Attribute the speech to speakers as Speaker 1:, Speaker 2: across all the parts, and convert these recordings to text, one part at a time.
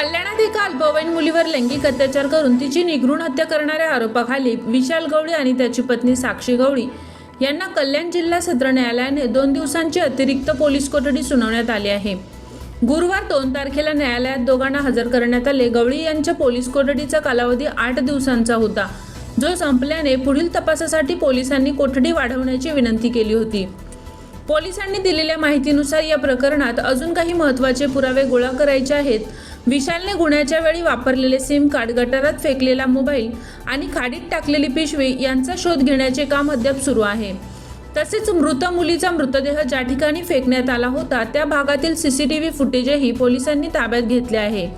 Speaker 1: कल्याणात एका अल्पवयीन मुलीवर लैंगिक अत्याचार करून तिची निघृण हत्या करणाऱ्या आरोपाखाली विशाल गवळी आणि त्याची पत्नी साक्षी गवळी यांना कल्याण जिल्हा सत्र न्यायालयाने दोन दिवसांची अतिरिक्त पोलीस कोठडी सुनावण्यात आली आहे. गुरुवार दोन तारखेला न्यायालयात दोघांना हजर करण्यात आले. गवळी यांच्या पोलीस कोठडीचा कालावधी आठ दिवसांचा होता. जो संपल्याने पुढील तपासासाठी पोलिसांनी कोठडी वाढवण्याची विनंती केली होती. पोलिसांनी दिलेल्या माहितीनुसार या प्रकरणात अजून काही महत्त्वाचे पुरावे गोळा करायचे आहेत. विशालने गुन्ह्याच्या वेळी वापरलेले सिम कार्ड गटारात फेकलेला मोबाईल आणि खाडीत टाकलेली पिशवी यांचा शोध घेण्याचे काम अद्याप सुरू आहे. तसेच मृत मुलीचा मृतदेह ज्या ठिकाणी फेकण्यात आला होता त्या भागातील सीसीटीव्ही फुटेजही पोलिसांनी ताब्यात घेतले आहे.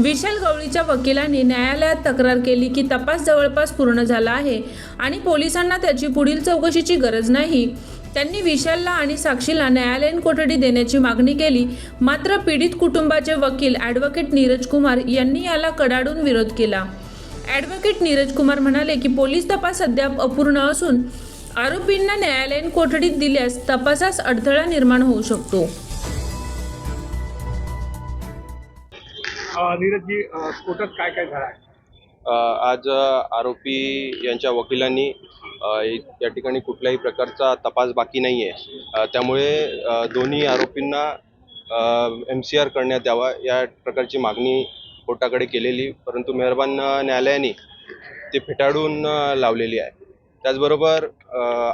Speaker 1: विशाल गवळीच्या वकिलांनी न्यायालयात तक्रार केली की तपास जवळपास पूर्ण झाला आहे आणि पोलिसांना त्याची पुढील चौकशीची गरज नाही. त्यांनी विशालला आणि साक्षीला न्यायालयीन कोठडी देण्याची मागणी केली. मात्र पीडित कुटुंबाचे वकील ॲडव्होकेट नीरज कुमार यांनी याला कडाडून विरोध केला. ॲडव्होकेट नीरज कुमार म्हणाले की पोलीस तपास अद्याप अपूर्ण असून आरोपींना न्यायालयीन कोठडीत दिल्यास तपासास अडथळा निर्माण होऊ शकतो.
Speaker 2: अ, नीरजजी कोर्टात काय काय झालं?
Speaker 3: आज आरोपी यांच्या वकिलांनी या ठिकाणी कुठल्याही प्रकारचा तपास बाकी नाही आहे त्यामुळे दोन्ही आरोपींना एम सी आर करण्यात यावा या प्रकारची मागणी कोर्टाकडे केलेली परंतु मेहरबान न्यायालयाने ते फेटाळून लावलेली आहे. त्याचबरोबर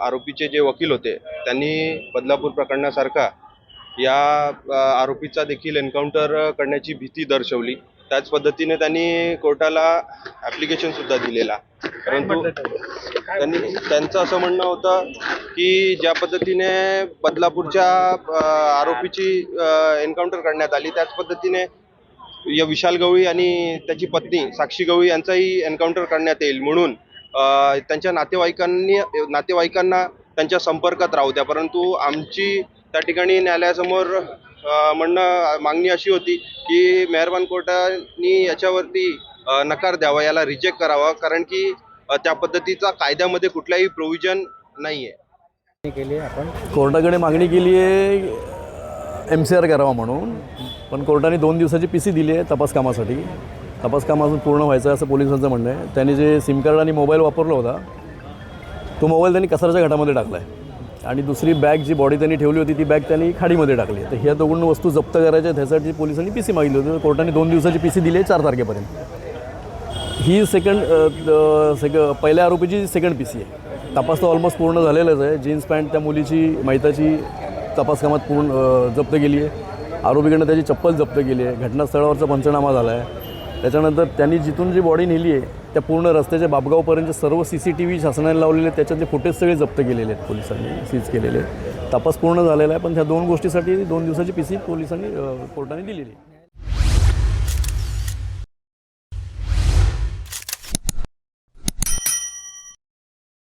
Speaker 3: आरोपीचे जे वकील होते त्यांनी बदलापूर प्रकरणासारखा या आरोपीचा देखील एन्काउंटर करण्याची भीती दर्शवली. त्याच पद्धतीने त्यांनी कोर्टाला ॲप्लिकेशनसुद्धा दिलेला. परंतु त्यांनी त्यांचं असं म्हणणं होतं की ज्या पद्धतीने बदलापूरच्या आरोपीची एन्काउंटर करण्यात आली त्याच पद्धतीने या विशाल गवळी आणि त्याची पत्नी साक्षी गवळी यांचाही एन्काउंटर करण्यात येईल म्हणून त्यांच्या नातेवाईकांनी नातेवाईकांना त्यांच्या संपर्कात राहू द्या. परंतु आमची त्या ठिकाणी न्यायालयासमोर म्हणणं मागणी अशी होती की मेहरबान कोर्टाने याच्यावरती नकार द्यावा याला रिजेक्ट करावा कारण की त्या पद्धतीचा कायद्यामध्ये कुठलाही प्रोव्हिजन नाही आहे
Speaker 4: कोर्टाकडे मागणी केली आहे एम सी आर करावा म्हणून. पण कोर्टाने दोन दिवसाची पी सी दिली आहे तपास कामासाठी. तपास कामातून पूर्ण व्हायचं आहे असं पोलिसांचं म्हणणं आहे. त्यांनी जे सिम कार्ड आणि मोबाईल वापरला होता तो मोबाईल त्यांनी कचऱ्याच्या घाटामध्ये टाकला आहे आणि दुसरी बॅग जी बॉडी त्यांनी ठेवली होती ती बॅग त्यांनी खाडीमध्ये टाकली तर ह्या दोघं वस्तू जप्त करायच्या त्यासाठी पोलिसांनी पी सी मागितली होती. कोर्टाने दोन दिवसाची पी सी दिली आहे चार तारखेपर्यंत. ही सेकंड सेक पहिल्या आरोपीची सेकंड पी सी आहे. तपास तर ऑलमोस्ट पूर्ण झालेलाच आहे. जीन्स पॅन्ट त्या मुलीची मैताची तपास कामात पूर्ण जप्त केली आहे. आरोपीकडनं त्याची चप्पल जप्त केली आहे. घटनास्थळावरचा पंचनामा झाला आहे. त्याच्यानंतर त्यांनी जिथून जी बॉडी नेली आहे त्या पूर्ण रस्त्याच्या बाबगावपर्यंतचे सर्व सी सी टी व्ही शासनाने लावलेले आहेत. त्याच्यातले फुटेज सगळे जप्त केलेले आहेत पोलिसांनी सीज केलेले आहेत. तपास पूर्ण झालेला आहे पण ह्या दोन गोष्टीसाठी दोन दिवसाची पी सी पोलिसांनी कोर्टाने दिलेली आहे.